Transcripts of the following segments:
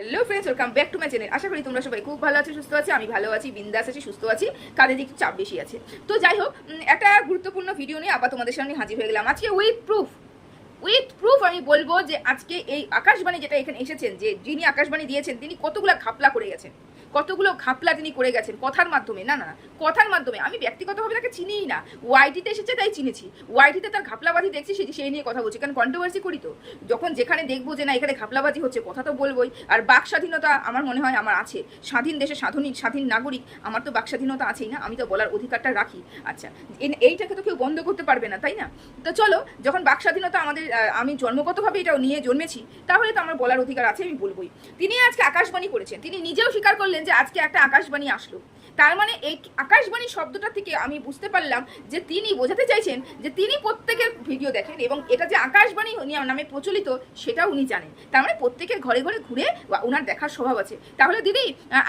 Hello friends welcome back to my channel আশা করি তোমরা সবাই খুব ভালো আছো, সুস্থ আছি, আমি ভালো আছি, বিন্দাস আছি, সুস্থ আছি কাজে একটু চাপ বেশি আছে। তো যাই হোক একটা গুরুত্বপূর্ণ ভিডিও নিয়ে আবার তোমাদের সামনে হাজির হয়ে গেলাম। আজকে উইথ প্রুফ উইথ প্রুফ আমি বলব যে আজকে এই আকাশবাণী যেটা এখানে এসেছেন, যে যিনি আকাশবাণী দিয়েছেন, তিনি কতগুলো ঘাপলা করে গেছেন। কতগুলো ঘাপলা তিনি করে গেছেন কথার মাধ্যমে, না না কথার মাধ্যমে। আমি ব্যক্তিগতভাবে তাকে চিনিই না। ওয়াইটিতে এসেছে তাই চিনেছি। ওয়াইটিতে তার ঘাপলাবাজি দেখছি সেটি সেই নিয়ে কথা বলছি। কারণ কন্ট্রোভার্সি করি তো। যখন যেখানে দেখব যে না, এখানে ঘাপলাবাজি হচ্ছে, কথা তো বলবোই। আর বাক স্বাধীনতা আমার মনে হয় আমার আছে। স্বাধীন দেশে স্বাধীন স্বাধীন নাগরিক, আমার তো বাক স্বাধীনতা আছেই না। আমি তো বলার অধিকারটা রাখি। আচ্ছা এইটাকে তো কেউ বন্ধ করতে পারবে না, তাই না? তো চলো, যখন বাক স্বাধীনতা আমাদের আমি জন্মগতভাবে এটাও নিয়ে জন্মেছি, তাহলে তো আমার বলার অধিকার আছে, আমি বলবোই। তিনি আজকে আকাশবাণী করেছেন। তিনি নিজেও স্বীকার করলেন যে আজকে একটা আকাশবাণী আসলো। তার মানে এই আকাশবাণী শব্দটা থেকে আমি বুঝতে পারলাম যে তিনি বোঝাতে চাইছেন যে তিনি প্রত্যেকের ভিডিও দেখেন এবং এটা যে আকাশবাণী নামে প্রচলিত সেটা উনি জানেন। তার মানে প্রত্যেকের ঘরে ঘরে ঘুরে ওনার দেখার স্বভাব আছে। তাহলে দিদি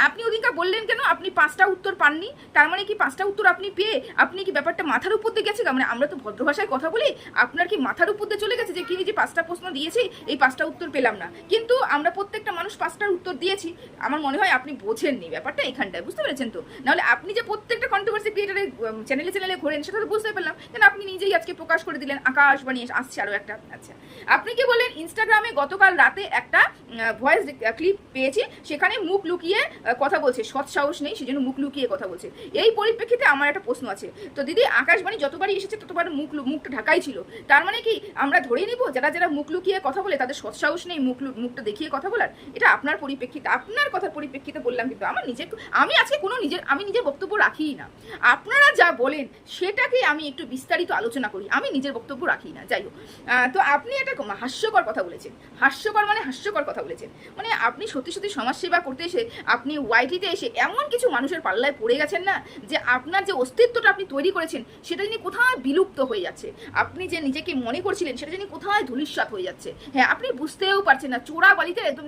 আপনি ওদিনকার বললেন কেন? আপনি পাঁচটা উত্তর পাননি। তার মানে কি পাঁচটা উত্তর আপনি পেয়ে আপনি কি ব্যাপারটা মাথার উপর দিয়ে গেছে মানে আমরা তো ভদ্র ভাষায় কথা বলি, আপনার কি মাথার উপর দিয়ে চলে গেছে যে কি যে পাঁচটা প্রশ্ন দিয়েছি, এই পাঁচটা উত্তর পেলাম না। কিন্তু আমরা প্রত্যেকটা মানুষ পাঁচটার উত্তর দিয়েছি। আমার মনে হয় আপনি বোঝেননি ব্যাপারটা এখানটায়, বুঝতে পেরেছেন তো? নাহলে আপনি যে প্রত্যেকটা কন্ট্রোভার্সি ক্রিয়েটারের চ্যানেলে চ্যানেলে ঘোরেন, সেটা তো বুঝতে পারলাম। কেন আপনি নিজেই আজকে প্রকাশ করে দিলেন আকাশবাণী এসে আসছে আরও একটা। আচ্ছা আপনি কি বললেন ইনস্টাগ্রামে গতকাল রাতে একটা ভয়েস ক্লিপ পেয়েছি, সেখানে মুখ লুকিয়ে কথা বলছে। সৎ সাহস নেই, সেজন্য মুখ লুকিয়ে কথা বলছে। এই পরিপ্রেক্ষিতে আমার একটা প্রশ্ন আছে। তো দিদি, আকাশবাণী যতবারই এসেছে, ততবার মুখ মুখটা ঢাকাই ছিল। তার মানে কি, আমরা ধরে নিব, যারা যারা মুখ লুকিয়ে কথা বলে, তাদের সৎ সাহস নেই মুখ মুখটা দেখিয়ে কথা বলার? এটা আপনার পরিপ্রেক্ষিতে, আপনার কথার পরিপ্রেক্ষিতে বললাম কিন্তু আমার নিজের আমি আজকে কোনো নিজের আমি নিজের বক্তব্য রাখিই না। আপনারা যা বলেন, সেটাকে আমি একটু বিস্তারিত আলোচনা করি। আমি নিজের বক্তব্য রাখি না। যাই হোক তো আপনি একটা হাস্যকর কথা বলেছেন। হাস্যকর মানে হাস্যকর কথা বলেছেন। মানে আপনি সত্যি সত্যি সমাজসেবা করতে এসে, আপনি ওয়াইটিতে এসে এমন কিছু মানুষের পাল্লায় পড়ে গেছেন না, যে আপনার যে অস্তিত্বটা আপনি তৈরি করেছেন, সেটা যিনি কোথায় বিলুপ্ত হয়ে যাচ্ছে, আপনি যে নিজেকে মনে করছিলেন, সেটা যিনি কোথায় ধূলিসাৎ হয়ে যাচ্ছে। হ্যাঁ আপনি বুঝতেও পারছেন না, চোরা বালিতে একদম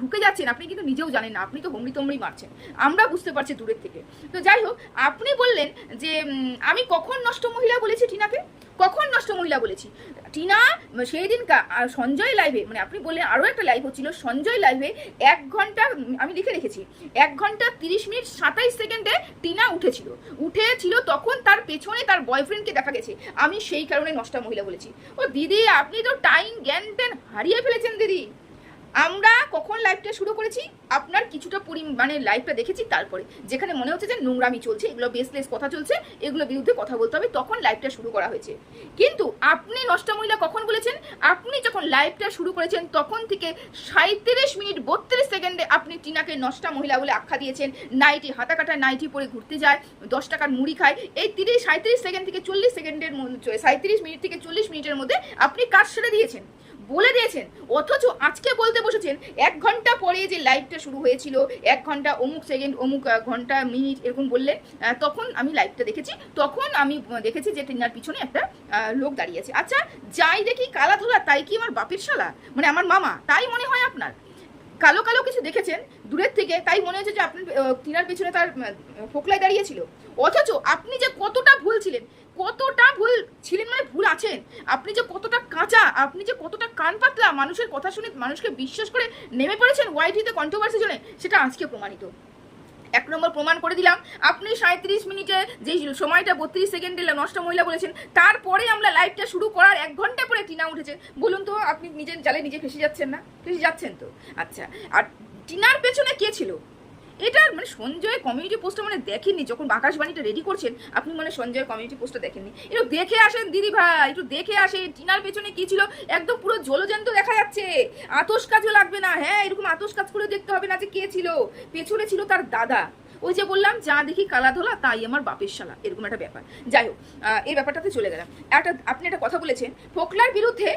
ঢুকে যাচ্ছেন, আপনি কিন্তু নিজেও জানেন না, আপনি তো হুমড়ি তুমড়ি মারছেন। আমরা বুঝতে পারছি দূরের থেকে। তো যাই হোক, আপনি বললেন যে আমি কখন নষ্ট মহিলা বলেছি টিনাকে? কখন নষ্ট মহিলা বলেছি? টিনা সেই দিন সঞ্জয় লাইভে মানে আপনি বললেন আরও একটা লাইভ হচ্ছিল, সঞ্জয় লাইভে এক ঘণ্টা আমি লিখে রেখেছি, এক ঘণ্টা তিরিশ মিনিট সাতাইশ সেকেন্ডে টিনা উঠেছিল। উঠেছিল তখন তার পেছনে তার বয়ফ্রেন্ডকে দেখা গেছে। আমি সেই কারণে নষ্টা মহিলা বলেছি। ও দিদি, আপনি তো টাইম জ্ঞান ট্যান হারিয়ে ফেলেছেন দিদি। আমরা কখন লাইভটা শুরু করেছি? আপনার কিছুটা পরি মানে লাইভটা দেখেছি তারপরে। যেখানে মনে হচ্ছে যে নোংরামি চলছে, এগুলো বেসলেস কথা চলছে, এগুলোর বিরুদ্ধে কথা বলতে হবে, তখন লাইভটা শুরু করা হয়েছে। কিন্তু আপনি নষ্ট মহিলা কখন বলেছেন? আপনি যখন লাইভটা শুরু করেছেন, তখন থেকে সাঁত্রিশ মিনিট বত্রিশ সেকেন্ডে আপনি টিনাকে নষ্টা মহিলা বলে আখ্যা দিয়েছেন। নাইটি হাতা কাটা নাইটি পরে ঘুরতে যায়, দশ টাকার মুড়ি খায়। এই তিরিশ সাঁত্রিশ সেকেন্ড থেকে চল্লিশ সেকেন্ডের সাঁত্রিশ মিনিট থেকে চল্লিশ মিনিটের মধ্যে আপনি কাজ সেরে দিয়েছেন। বলে দিয়েছেন। অথচ আজকে বলতে বসেছেন এক ঘণ্টা পরে যে লাইভটা শুরু হয়েছিল এক ঘণ্টা অমুক সেকেন্ড অমুক ঘণ্টা মিনিট এরকম বললেন তখন আমি লাইভটা দেখেছি। তখন আমি দেখেছি যে টিনার পিছনে একটা লোক দাঁড়িয়ে আছে। আচ্ছা যাই দেখি কালা ধোলা তাই কি আমার বাপের শালা? মানে আমার মামা তাই মনে হয় আপনার? কালো কালো কিছু দেখেছেন? দূরের থেকে তাই মনে হচ্ছে যে আপনার আহ, টিনার পেছনে তার ফোকলায় দাঁড়িয়েছিল। অথচ আপনি যে কতটা ভুল ছিলেন কতটা ভুল ছিলেন মানে ভুল আছেন? আপনি যে কতটা কাঁচা, আপনি যে কতটা কান পাতলা মানুষের কথা শুনে মানুষকে বিশ্বাস করে নেমে পড়েছেন ওয়াইটিতে কন্ট্রোভার্সি জন্য সেটা আজকে প্রমাণিত। এক নম্বর প্রমাণ করে দিলাম, আপনি সাঁত্রিশ মিনিটে যে সময়টা বত্রিশ সেকেন্ডে নষ্ট মহিলা বলেছেন, তারপরে আমরা লাইভটা শুরু করার এক ঘণ্টা পরে টিনা উঠেছে। বলুন তো, আপনি নিজের জালে নিজে ফেসে যাচ্ছেন না? ফেসে যাচ্ছেন তো? আচ্ছা আর টিনার পেছনে কে ছিল? এটা মানে সঞ্জয় কমিউনিটি পোস্টটা মানে দেখেননি, যখন আকাশবাণীটা রেডি করছেন, আপনি মানে সঞ্জয় কমিউনিটি পোস্টটা দেখেননি। একটু দেখে আসেন দিদি ভাই, একটু দেখে আসেন, টিনার পেছনে কি ছিল, একদম পুরো জলজন্ত দেখা যাচ্ছে। আতস কাজও লাগবে না হ্যাঁ এরকম আতস কাজ করে দেখতে হবে না যে কে ছিল। পেছনে ছিল তার দাদা। ওই যে বললাম, যা দেখি কালা ধোলা, তাই আমার বাপের শালা, এরকম একটা ব্যাপার। যাই হোক এই ব্যাপারটাতে চলে গেলাম। একটা, আপনি একটা কথা বলেছেন, ফোকলার বিরুদ্ধে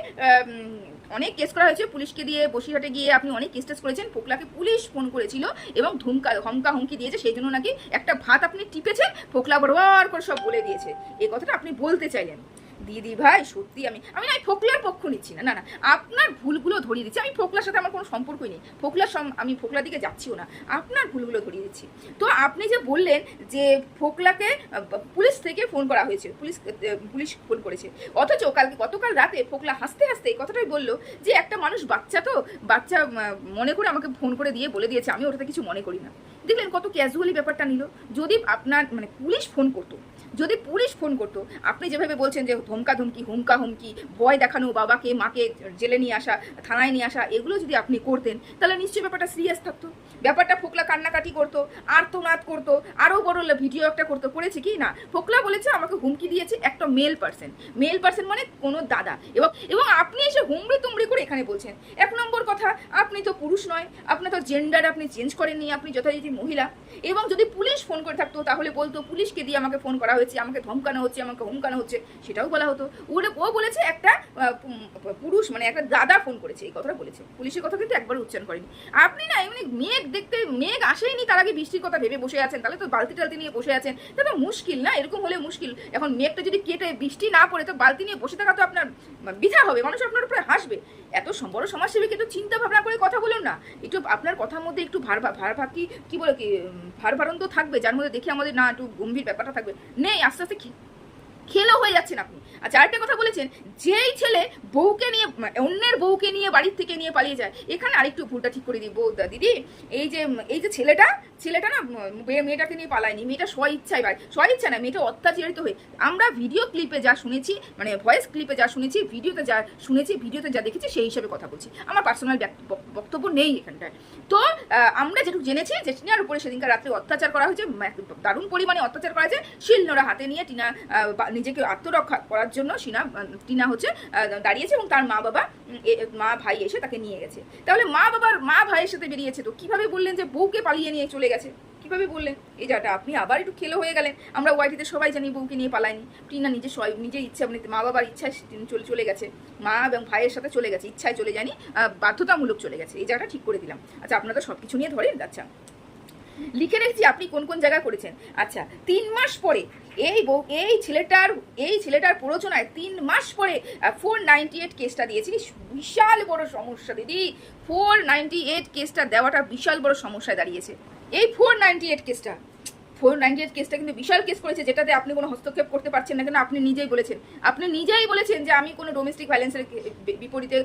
অনেক কেস করা হয়েছে। পুলিশকে দিয়ে বসিরহাটে গিয়ে আপনি অনেক কেস টেস করেছেন। ফোকলাকে পুলিশ ফোন করেছিল এবং ধুমকা, হমকা, হুমকি দিয়েছে। সেই জন্য নাকি একটা ভাত আপনি টিপেছেন, ফোকলা বরবার করে সব বলে দিয়েছে। এই কথাটা আপনি বলতে চাইলেন। দিদি ভাই, সত্যি আমি আমি না ফোকলার পক্ষ নিচ্ছি না না না, আপনার ভুলগুলো ধরিয়ে দিচ্ছি। আমি ফোকলার সাথে আমার কোনো সম্পর্কই নেই। ফোকলার আমি ফোকলার দিকে যাচ্ছিও না। আপনার ভুলগুলো ধরিয়ে দিচ্ছি। তো আপনি যে বললেন যে ফোকলাকে পুলিশ থেকে ফোন করা হয়েছে, পুলিশ পুলিশ ফোন করেছে। অথচ কালকে, গতকাল রাতে ফোকলা হাসতে হাসতে এই কথাটাই বলল যে একটা মানুষ বাচ্চা তো, বাচ্চা মনে করে আমাকে ফোন করে দিয়ে বলে দিয়েছে, আমি ওটাতে কিছু মনে করি না। দেখলেন কত ক্যাজুয়ালি ব্যাপারটা নিল। যদি আপনার মানে পুলিশ ফোন করতো যদি পুলিশ ফোন করতো, আপনি যেভাবে বলছেন যে ধমকা ধমকি, হুমকা হুমকি, ভয় দেখানো, বাবাকে, মাকে জেলে নিয়ে আসা, থানায় নিয়ে আসা, এগুলো যদি আপনি করতেন, তাহলে নিশ্চয়ই ব্যাপারটা সিরিয়াস থাকতো। ব্যাপারটা ফোকলা কান্নাকাটি করতো, আর্তনাদ করতো আরও বড় ভিডিও একটা করতো, করেছে কি না? ফোকলা বলেছে আমাকে হুমকি দিয়েছে একটা মেল পার্সন মেল পার্সন মানে কোনো দাদা। এবং এবং আপনি এসে হুমড়ি তুমড়ি করে এখানে বলছেন। এক নম্বর কথা, আপনি তো পুরুষ নয় আপনার তো জেন্ডার আপনি চেঞ্জ করেননি, আপনি যথারীতি মহিলা। এবং যদি পুলিশ ফোন করে থাকতো, তাহলে বলতো, পুলিশকে দিয়ে আমাকে ফোন করা হয়েছে, আমাকে ধমকানো হচ্ছে, আমাকে হুমকানো হচ্ছে, সেটাও বলা হতো। ও বলেছে একটা পুরুষ মানে একটা দাদা ফোন করেছে, এই কথাটা বলেছে। পুলিশের কথা কিন্তু একবার উচ্চারণ করেনি। আপনি না এমনি মেঘ দেখতে, মেঘ আসেইনি তার আগে বৃষ্টির কথা ভেবে বসে আছেন, তাহলে তো বালতি টালতি নিয়ে বসে আছেন। তা তো মুশকিল না, এরকম হলে মুশকিল। এখন মেঘটা যদি কেটে বৃষ্টি না পড়ে, তো বালতি নিয়ে বসে থাকা তো আপনার বৃথা হবে, মানুষ আপনার উপরে হাসবে। এত বড় সমাজসেবীকে একটু চিন্তা ভাবনা করে কথা বলুন না। একটু আপনার কথার মধ্যে একটু ভার ভার ভাব কি, কী বলে কি ভার ভারন্ত থাকবে, যার মধ্যে দেখে আমাদের না একটু গম্ভীর ব্যাপারটা থাকবে। নেই, আস্তে আস্তে খেলেও খেলো হয়ে যাচ্ছেন আপনি। আচ্ছা আরেকটা কথা বলেছেন, যেই ছেলে বউকে নিয়ে মানে অন্যের বউকে নিয়ে, বাড়ির থেকে নিয়ে পালিয়ে যায়, এখানে আরেকটু ভুলটা ঠিক করে দিই, বউ দিদি। এই যে এই যে ছেলেটা ছেলেটা না মেয়েটাকে নিয়ে পালায়নি, মেয়েটা স্ব ইচ্ছায় বাড়ি স্ব ইচ্ছা না, মেয়েটা অত্যাচারিত হয়ে, আমরা ভিডিও ক্লিপে যা শুনেছি মানে ভয়েস ক্লিপে যা শুনেছি, ভিডিওতে যা শুনেছি, ভিডিওতে যা দেখেছি, সেই হিসাবে কথা বলছি। আমার পার্সোনাল বক্তব্য নেই এখানটায়। তো আমরা যেটুকু জেনেছি, যে টিনার উপরে সেদিনকার রাত্রে অত্যাচার করা হয়েছে দারুণ পরিমাণে অত্যাচার করা হয়েছে, শিলনোড়া হাতে নিয়ে টিনা নিজেকে আত্মরক্ষা করার জন্য সিনা টিনা হচ্ছে দাঁড়িয়েছে এবং তার মা বাবা মা ভাই এসে তাকে নিয়ে গেছে। তাহলে মা বাবার, মা ভাইয়ের সাথে বেরিয়েছে তো কীভাবে বললেন যে বউকে পালিয়ে নিয়ে চলে গেছে? কীভাবে বললেন? এই যাটা আপনি আবার একটু খেলো হয়ে গেলেন। আমরা ওয়াইটিতে সবাই জানি বউকে নিয়ে পালায়নি। টিনা নিজে নিজের ইচ্ছা মানে মা বাবার ইচ্ছায় চলে চলে গেছে। মা এবং ভাইয়ের সাথে চলে গেছে, ইচ্ছায় চলে যায়নি বাধ্যতামূলক চলে গেছে। এই জায়গাটা ঠিক করে দিলাম। আচ্ছা আপনারা সব কিছু নিয়ে ধরেন আচ্ছা। লিখে রেখেছি, আপনি কোন কোন জায়গায় করেছেন? আচ্ছা তিন মাস পরে এই বউ, এই ছেলেটার এই ছেলেটার প্ররোচনায় তিন মাস পরে ফোর নাইনটি এইট কেসটা দিয়েছি। বিশাল বড় সমস্যা, দিদি। ফোর নাইনটি এইট কেসটা দেওয়াটা বিশাল বড় সমস্যায় দাঁড়িয়েছে। এই ফোর নাইনটি এইট কেসটা ফোর নাইনটি এইট কেসটা কিন্তু বিশাল কেস করেছে, যেটাতে আপনি কোনো হস্তক্ষেপ করতে পারছেন না কেন, আপনি নিজেই বলেছেন। আপনি নিজেই বলেছেন যে আমি কোনো ডোমেস্টিক ভায়োলেন্সের বিপরীতে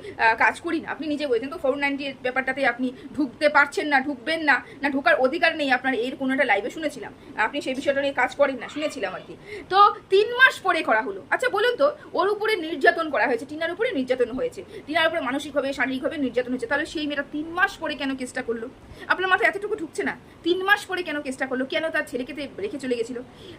কাজ করি না। আপনি নিজেই বলেছেন। তো ফোর নাইনটি এইট ব্যাপারটাতে আপনি ঢুকতে পারছেন না, ঢুকবেন না না ঢোকার অধিকার নেই আপনার, এর কোনো একটা লাইভে শুনেছিলাম। আপনি সেই বিষয়টা নিয়ে কাজ করেন না, শুনেছিলাম আর কি। তো তিন মাস পরে করা হলো। আচ্ছা বলুন তো, ওর উপরে নির্যাতন করা হয়েছে, টিনার উপরে নির্যাতন হয়েছে। টিনার উপরে মানসিকভাবে, শারীরিকভাবে নির্যাতন হয়েছে। তাহলে সেই মেয়েটা তিন মাস পরে কেন কেসটা করল? আপনার মাথায় এতটুকু ঢুকছে না? তিন মাস পরে কেন কেসটা করল? কেন তার ছেলেকে রেখে চলে গেছিল?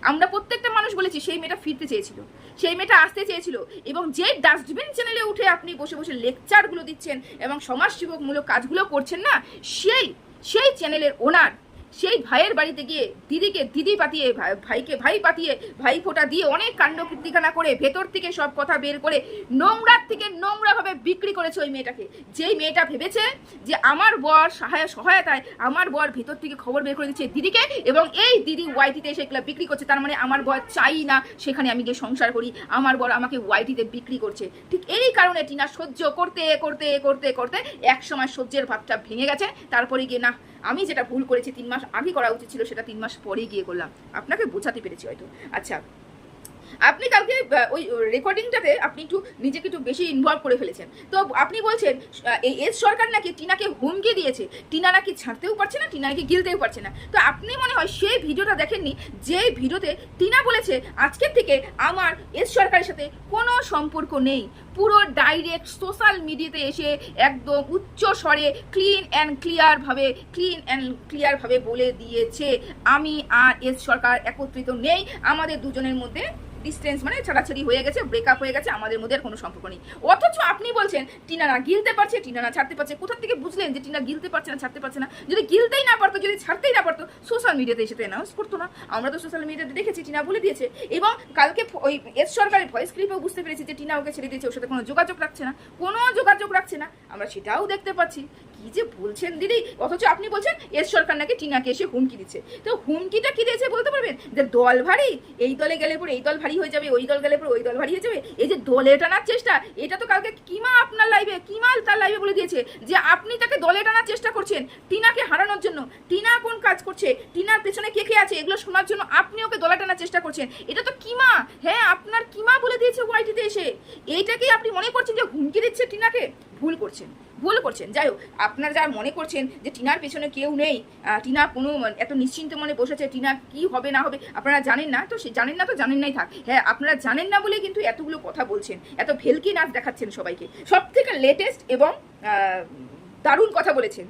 আমরা প্রত্যেকটা মানুষ বলেছি, সেই মেয়েটা ফিরতে চেয়েছিল। সেই মেয়েটা আসতে চেয়েছিল এবং যে ডাস্টবিন চ্যানেলে উঠে আপনি বসে বসে লেকচারগুলো দিচ্ছেন এবং সমাজসেবকমূলক কাজগুলো করছেন না, সেই সেই চ্যানেলের ওনার সেই ভাইয়ের বাড়িতে গিয়ে দিদিকে, দিদি পাতিয়ে ভাইকে, ভাই পাতিয়ে, ভাই ফোঁটা দিয়ে অনেক কাণ্ড কীর্তিখানা করে ভেতর থেকে সব কথা বের করে নোংরার থেকে নোংরাভাবে বিক্রি করেছে ওই মেয়েটাকে। যেই মেয়েটা ভেবেছে যে আমার বর সহায়, সহায়তায় আমার বর ভেতর থেকে খবর বের করে দিচ্ছে দিদিকে এবং এই দিদি ওয়াইটিতে এসে এগুলো বিক্রি করছে, তার মানে আমার বর চাই না সেখানে আমি গিয়ে সংসার করি, আমার বর আমাকে ওয়াইটিতে বিক্রি করছে। ঠিক এই কারণে টিনা সহ্য করতে করতে করতে করতে এক সময় সহ্যের ভাবটা ভেঙে গেছে, তারপরে গিয়ে না আমি যেটা ভুল করেছি তিন মাস আগে করা উচিত ছিল, সেটা তিন মাস পরে গিয়ে করলাম। আপনাকে বোঝাতে পেরেছি হয়তো। আচ্ছা আপনি কালকে ওই রেকর্ডিংটাতে আপনি একটু নিজেকে একটু বেশি ইনভলভ করে ফেলেছেন। তো আপনি বলছেন এই এস সরকার নাকি টিনাকে হুমকি দিয়েছে? টিনা নাকি ছাড়তেও পারছে না টিনা নাকি গিলতেও পারছে না। তো আপনি মনে হয় সেই ভিডিওটা দেখেননি, যে ভিডিওতে টিনা বলেছে, আজকের থেকে আমার এস সরকারের সাথে কোনো সম্পর্ক নেই। পুরো ডাইরেক্ট সোশ্যাল মিডিয়াতে এসে একদম উচ্চ স্বরে ক্লিন অ্যান্ড ক্লিয়ারভাবে ক্লিন অ্যান্ড ক্লিয়ারভাবে বলে দিয়েছে, আমি আর এস সরকার একত্রিত নেই। আমাদের দুজনের মধ্যে ডিস্টেন্স মানে ছাড়াছাড়ি হয়ে গেছে ব্রেকআপ হয়ে গেছে, আমাদের মধ্যে কোনো সম্পর্ক নেই। অথচ আপনি বলছেন, টিনা না গিলতে পারছে, টিনা না ছাড়তে পারছে। কোথা থেকে বুঝলেন যে টিনা গিলতে পারছে না, ছাড়তে পারছে না? যদি গিলতেই না পারতো, যদি ছাড়তেই না পারতো সোশ্যাল মিডিয়াতে এসে তো অ্যানাউন্স করতো না। আমরা তো সোশ্যাল মিডিয়াতে দেখেছি, টিনা বলে দিয়েছে। এবং কালকে ওই এস সরকারের ভয়েস ক্লিপেও বুঝতে পেরেছি যে টিনা ওকে ছেড়ে দিয়েছে, ওর সাথে কোনো যোগাযোগ রাখছে না। কোনো যোগাযোগ রাখছে না। আমরা সেটাও দেখতে পাচ্ছি। কি যে বলছেন দিদি? অথচ আপনি বলছেন এস সরকার নাকি টিনাকে এসে হুমকি দিচ্ছে। তো হুমকিটা কি দিয়েছে বলতে পারবেন? যে দল ভারী, এই দলে গেলে পরে এই দল ভারী হয়ে যাবে, ওই দল গেলে পরে ওই দল ভারী হয়ে যাবে, এই যে দলে টানার চেষ্টা, এটা তো কালকে কিমা আপনার লাইভে কিমাল তার লাইভে বলে দিয়েছে যে আপনি তাকে দলে টানার চেষ্টা করছেন টিনাকে হারানোর জন্য। টিনা কোন কাজ করছে? টিনার পেছনে কে কে আছে? এগুলো শোনার জন্য আপনি ওকে দলে টানার চেষ্টা করছেন। এটা তো কিমা? হ্যাঁ আপনার কিমা বলে দিয়েছে ওয়াইটিতে এসে। এইটাকেই আপনি মনে করছেন যে হুমকি দিচ্ছে টিনাকে? ভুল করছেন। ভুল করছেন। যাই হোক, আপনারা যারা মনে করছেন যে টিনার পেছনে কেউ নেই টিনা কোনো এত নিশ্চিন্ত মনে বসেছে, টিনা কি হবে না হবে, আপনারা জানেন না, তো সে জানেন না তো জানেন নাই থাক। হ্যাঁ আপনারা জানেন না বলে কিন্তু এতগুলো কথা বলছেন, এত ভেলকি নাচ দেখাচ্ছেন সবাইকে। সব থেকে লেটেস্ট এবং দারুণ কথা বলেছেন।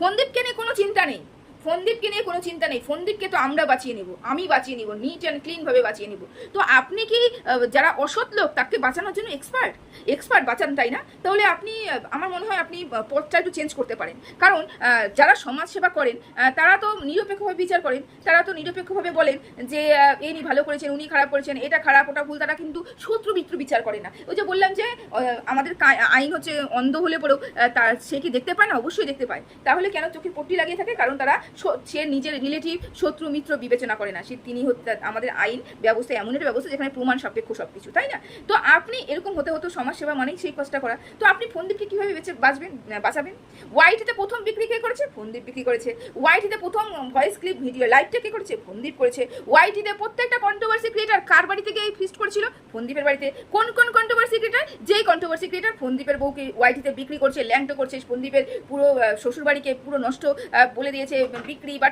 ফন্দীপকে নিয়ে কোনো চিন্তা নেই। ফন্দীপকে নিয়ে কোনো চিন্তা নেই। ফন্দীপকে তো আমরা বাঁচিয়ে নিব। আমি বাঁচিয়ে নিব নিট অ্যান্ড ক্লিনভাবে বাঁচিয়ে নিব। তো আপনি কি যারা অসৎ লোক, তাকে বাঁচানোর জন্য এক্সপার্ট এক্সপার্ট বাঁচান, তাই না? তাহলে আপনি আমার মনে হয় আপনি পথটা একটু চেঞ্জ করতে পারেন। কারণ যারা সমাজ সেবা করেন তারা তো নিরপেক্ষভাবে বিচার করেন। তারা তো নিরপেক্ষভাবে বলেন যে ইনি ভালো করেছেন, উনি খারাপ করেছেন, এটা খারাপ, ওটা ভুল, তারা কিন্তু শত্রু মিত্র বিচার করে না। ওই যে বললাম যে আমাদের আইন হচ্ছে অন্ধ হলে পরেও তার সে কি দেখতে পায় না? অবশ্যই দেখতে পায়। তাহলে কেন চোখে পট্টি লাগিয়ে থাকে? কারণ তারা স- নিজের রিলেটিভ, শত্রু, মিত্র বিবেচনা করে না। সে তিনি আমাদের আইন ব্যবস্থা এমন একটা ব্যবস্থা যেখানে প্রমাণ, সাপেক্ষ সব কিছু তাই না? তো আপনি এরকম হতে হতো সমাজসেবা মানেই সেই কাজটা করা। তো আপনি ফোনদীপকে কীভাবে বেঁচে, বাঁচবেন বাঁচাবেন? ওয়াইটিতে প্রথম বিক্রি কে করেছে? ফোনদীপ বিক্রি করেছে। ওয়াইটিতে প্রথম ভয়েস ক্লিপ ভিডিও লাইভটা কে করেছে? ফোনদীপ করেছে। ওয়াইটিতে প্রত্যেকটা কন্ট্রোভার্সি ক্রিয়েটার কার বাড়ি থেকে এই ফিস্ট করেছিল? ফোনদীপের বাড়িতে। কোন কোন কন্ট্রোভার্সি ক্রিয়েটার যেই কন্ট্রোভার্সি ক্রিয়েটার ফোনদীপের বউকে ওয়াইটিতে বিক্রি করছে, ল্যাংটো করছে, ফোনদীপের পুরো শ্বশুরবাড়িকে পুরো নষ্ট বলে দিয়েছে বিক্রি বা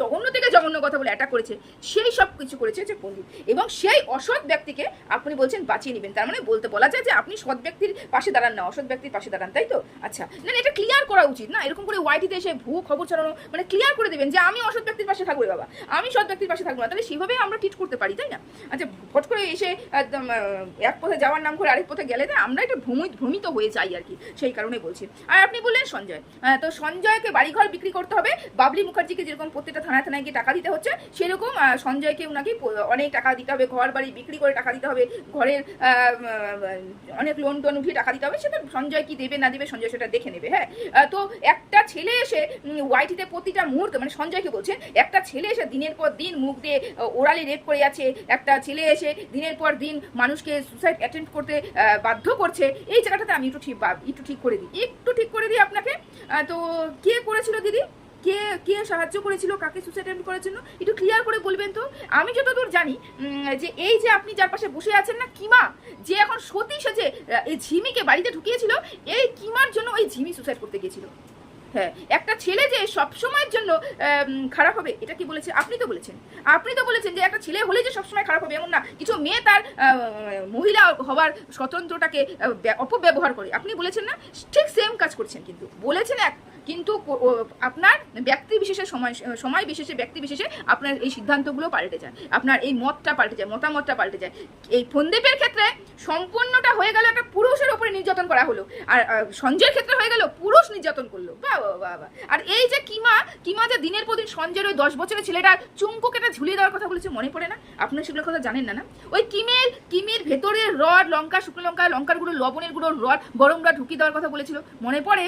জঘন্য থেকে জঘন্য কথা বলে অ্যাটাক করেছে, সেই সব কিছু করেছে হচ্ছে ফোনদীপ এবং সেই অসৎ ব্যক্তিকে আপনি বলছেন বাঁচিয়ে নেবেন। তার মানে বলতে বলা যায় যে আপনি সৎ ব্যক্তির পাশে দাঁড়ান না, অসৎ ব্যক্তির পাশে দাঁড়ান, তাই তো? আচ্ছা না এটা ক্লিয়ার করা উচিত, না? এরকম করে ওয়াইটিতে এসে ভুয়ো খবর ছড়ানো মানে ক্লিয়ার করে দেবেন যে আমি অসৎ ব্যক্তির পাশে থাকব বাবা, আমি সৎ ব্যক্তির পাশে থাকব না, তাহলে সেভাবে আমরা ট্রিট করতে পারি, তাই না? আচ্ছা ফট করে এসে একদম এক পথে যাওয়ার নাম করে আরেক পথে গেলে না, আমরা এটা ভ্রমিত ভ্রমিত হয়ে যাই আর কি, সেই কারণে বলছি। আর আপনি বললেন সঞ্জয় তো সঞ্জয়কে বাড়িঘর বিক্রি করতে হবে, বাবলি মুখার্জিকে যেরকম প্রত্যেকটা থানায় থানায় গিয়ে টাকা দিতে হচ্ছে, সেরকম সঞ্জয়কে ওনাকে অনেক টাকা দিতে হবে ঘর বাড়ি বিক্রি করে টাকা দিতে হবে, ঘরের অনেক লোন টোন উঠিয়ে টাকা দিতে হবে, সেটা সঞ্জয় কি দেবে না দেবে সঞ্জয় সেটা দেখে নেবে হ্যাঁ। তো একটা ছেলে এসে ওয়াইটিতে প্রতিটা মুহূর্তে মানে সঞ্জয়কে বলছে, একটা ছেলে এসে দিনের পর দিন মুখ দিয়ে ওরালি রেপ করে যাচ্ছে, একটা ছেলে এসে দিনের পর দিন মানুষকে সুসাইড অ্যাটেম্প করতে বাধ্য করছে, এই জায়গাটাতে আমি একটু ঠিক একটু ঠিক করে দিই, একটু ঠিক করে দিই আপনাকে। তো কে করেছিল দিদি? কে কে সাহায্য করেছিল, কাকে সুসাইড অ্যাটেম্প করার জন্য একটু ক্লিয়ার করে বলবেন তো? আমি যতদূর জানি যে এই যে আপনি যার পাশে বসে আছেন না, কিমা, যে এখন সতীশ আছে এই ঝিমিকে বাড়িতে ঢুকিয়েছিল, এই কিমার জন্য ওই ঝিমি সুসাইড করতে গিয়েছিল? হ্যাঁ একটা ছেলে যে সব সময়ের জন্য খারাপ হবে, এটা কি বলেছে? আপনি তো বলেছেন। আপনি তো বলেছেন যে একটা ছেলে হলে যে সবসময় খারাপ হবে, এমন না। কিছু মেয়ে তার মহিলা হওয়ার স্বতন্ত্রটাকে অপব্যবহার করে। আপনি বলেছেন না? ঠিক সেম কাজ করছেন কিন্তু। বলেছেন এক, কিন্তু আপনার ব্যক্তি বিশেষে সময় সময় বিশেষে, ব্যক্তি বিশেষে আপনার এই সিদ্ধান্তগুলো পাল্টে যায়। আপনার এই মতটা পাল্টে যায়, মতামতটা পাল্টে যায়। এই ফন্দীপের ক্ষেত্রে সম্পূর্ণটা হয়ে গেল একটা পুরুষের উপরে নির্যাতন করা হলো। আর সঞ্জয়ের ক্ষেত্রে হয়ে গেল পুরুষ নির্যাতন করল। বাহ! আর এই যে কিমা কিমা যে দিনের পর দিন সঞ্জয়ের ওই দশ বছরের ছেলেটার চুঙ্কু কেটে ঝুলিয়ে দেওয়ার কথা বলেছে, মনে পড়ে না? আপনার সেগুলোর কথা জানেন না না? ওই কিমের কিমের ভেতরে রড, লঙ্কা, শুকনো লঙ্কা, লঙ্কার গুঁড়ো, লবণের গুঁড়ো, রড, গরম রড ঢুকিয়ে দেওয়ার কথা বলেছিল। মনে পড়ে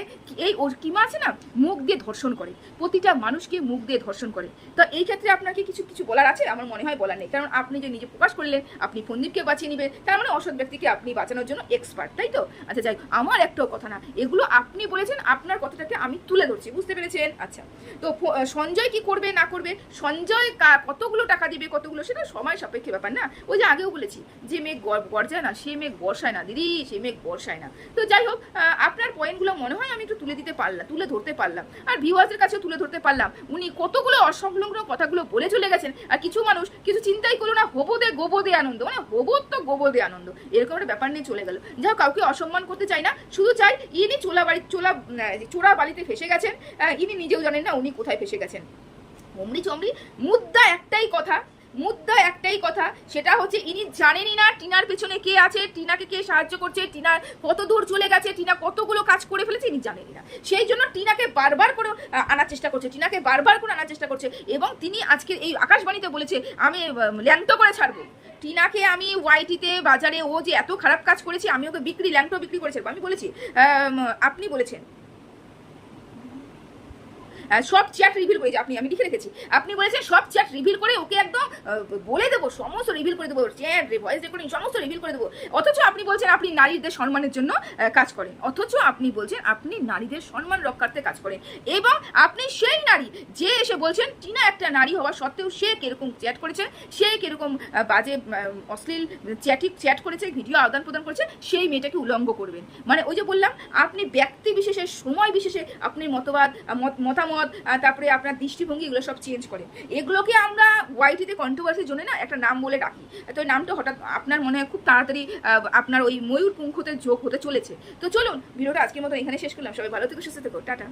এই কিমা আছে না, মুখ দিয়ে ধর্ষণ করে। প্রতিটা মানুষকে মুখ দিয়ে ধর্ষণ করে। তো এই ক্ষেত্রে আপনাকে কিছু কিছু বলার আছে? আমার মনে হয় বলার নেই। কারণ আপনি যে নিজে প্রকাশ করলেন, আপনি ফন্দীপকে বাঁচিয়ে নেবেন, তার মানে অসৎ ব্যক্তিকে আপনি বাঁচানোর জন্য এক্সপার্ট তাই তো? আচ্ছা যাই আমার একটাও কথা না। এগুলো আপনি বলেছেন, আপনার কথাটাকে আমি তুলে ধরছি, বুঝতে পেরেছেন? আচ্ছা তো সঞ্জয় কি করবে, না করবে? সঞ্জয় কতগুলো টাকা দিবে, কতগুলো, সেটা সময় সাপেক্ষে ব্যাপার না। ওই যে আগেও বলেছি, যে গর- গর্জায় না, সে মেঘ বর্ষায় না, দিদি, সে মেঘ বর্ষায় না। তো যাই হোক আপনার পয়েন্টগুলো মনে হয় আমি একটু তুলে দিতে পারলাম, তুলে ধরতে পারলাম। আর ভিউয়ার্সের কাছেও তুলে ধরতে পারলাম। উনি কতগুলো অসংলগ্ন কথাগুলো বলে চলে গেছেন, আর কিছু মানুষ কিছু চিন্তাই করল না, হবোদে গোবদে আনন্দ মানে হব তো গোবো দে আনন্দ, এরকম একটা ব্যাপার নিয়ে চলে গেল। যা কাউকে অসম্মান করতে চাই না, শুধু চাই ইনি চোলা বাড়ি চোলা চোরা বালিতে ফেসে গেছেন? ইনি নিজেও জানেন না উনি কোথায় ফেসে গেছেন। অমরি চমরি, মুদ্রা একটাই কথা, মুদ্রা একটাই কথা, সেটা হচ্ছে ইনি জানেনই না টিনার পেছনে কে আছে, টিনাকে কে সাহায্য করছে টিনার কত দূর চলে গেছে, টিনা কতগুলো কাজ করে ফেলেছে, ইনি জানেনই না। সেই জন্য টিনাকে বারবার করে আনার চেষ্টা করছে, টিনাকে বারবার করে আনার চেষ্টা করছে, এবং তিনি আজকে এই আকাশবাণীতে বলেছে, আমি ল্যাংটো করে ছাড়বো। টিনাকে আমি ওয়াইটিতে, বাজারে ও যে এত খারাপ কাজ করেছি, আমি ওকে বিক্রি ল্যাংটো বিক্রি করেছি, আমি বলেছি আপনি বলেছেন সব চ্যাট রিভিল করে যে আপনি আমি লিখে রেখেছি। আপনি বলেছেন সব চ্যাট রিভিল করে ওকে একদম বলে দেবো সমস্ত রিভিল করে দেবো চ্যাট ভয়েস রেকর্ডিং সমস্ত রিভিল করে দেবো। অথচ আপনি বলছেন আপনি নারীদের সম্মানের জন্য কাজ করেন। অথচ আপনি বলছেন আপনি নারীদের সম্মান রক্ষার্থে কাজ করেন। এবং আপনি সেই নারী যে এসে বলছেন টিনা একটা নারী হওয়া সত্ত্বেও সে কীরকম চ্যাট করেছে সে কীরকম বাজে অশ্লীল চ্যাটি চ্যাট করেছে ভিডিও আদান প্রদান করেছে সেই মেয়েটাকে উলঙ্গ করবেন। মানে ওই যে বললাম আপনি ব্যক্তি বিশেষে সময় বিশেষে আপনি মতবাদ আহ, মত- মতামত তারপরে আপনার দৃষ্টিভঙ্গি, এগুলো সব চেঞ্জ করে। এগুলোকে আমরা ওয়াইটিতে কন্ট্রোভার্সির জন্য না একটা নাম বলে ডাকি তো ওই নামটা হঠাৎ আপনার মনে হয় খুব তাড়াতাড়ি আপনার ওই ময়ূর পুঙ্খতে যোগ হতে চলেছে। তো চলুন, ভিডিওটা আজকের মতো এখানে শেষ করলাম। সবাই ভালো থেকে, সুস্থ থেকো। টাটা।